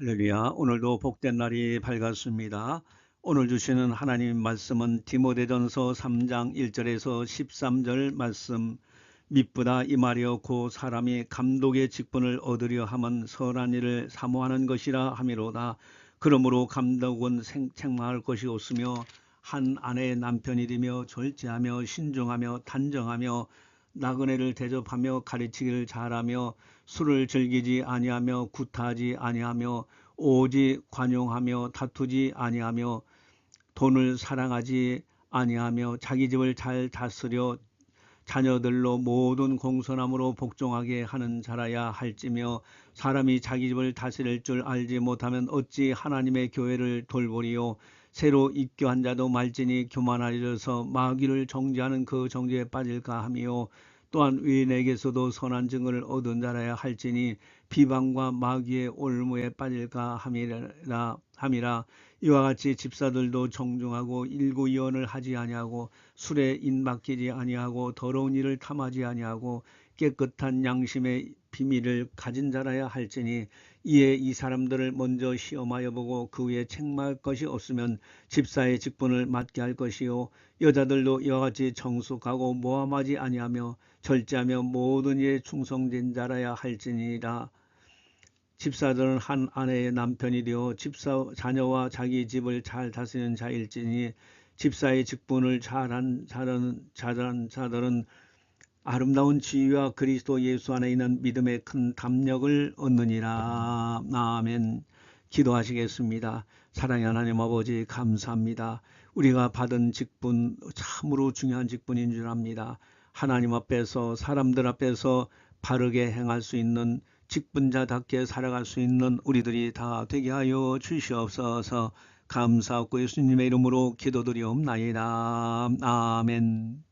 할렐루야. 오늘도 복된 날이 밝았습니다. 오늘 주시는 하나님 말씀은 디모데전서 3장 1절에서 13절 말씀 mit보다 이 말이여 고 사람이 감독의 직분을 얻으려 함은 선한 일을 사모하는 것이라 함이로다. 그러므로 감독은 생- 책망할 것이 없으며 한 아내의 남편이 되며 절제하며 신중하며 단정하며 나그네를 대접하며 가르치기를 잘하며 술을 즐기지 아니하며 구타하지 아니하며 오직 관용하며 다투지 아니하며 돈을 사랑하지 아니하며 자기 집을 잘 다스려 자녀들로 모든 공손함으로 복종하게 하는 자라야 할지며 사람이 자기 집을 다스릴 줄 알지 못하면 어찌 하나님의 교회를 돌보리요 새로 입교한 자도 말진이 교만하여서 마귀를 정죄하는 그 정죄에 빠질까 하며 또한 위인에게서도 선한 증거를 얻은 자라야 할지니 비방과 마귀의 올무에 빠질까 함이라 함이라. 이와 같이 집사들도 정중하고 일구이언을 하지 아니하고 술에 인박히지 아니하고 더러운 일을 탐하지 아니하고 깨끗한 양심의 비밀을 가진 자라야 할지니 이에 이 사람들을 먼저 시험하여 보고 그 후에 책망할 것이 없으면 집사의 직분을 맡게 할 것이요. 여자들도 이와 같이 정숙하고 모함하지 아니하며 절제하며 모든 일에 충성된 자라야 할지니라. 집사들은 한 아내의 남편이 되어 집사 자녀와 자기 집을 잘 다스리는 자일지니 집사의 직분을 잘한 자들은, 잘한 자들은 아름다운 지위와 그리스도 예수 안에 있는 믿음의 큰 담력을 얻느니라. 아멘. 기도하시겠습니다. 사랑의 하나님 아버지 감사합니다. 우리가 받은 직분 참으로 중요한 직분인 줄 압니다. 하나님 앞에서 사람들 앞에서 바르게 행할 수 있는 직분자답게 살아갈 수 있는 우리들이 다 되게 하여 주시옵소서. 감사하고 예수님의 이름으로 기도드리옵나이다. 아멘.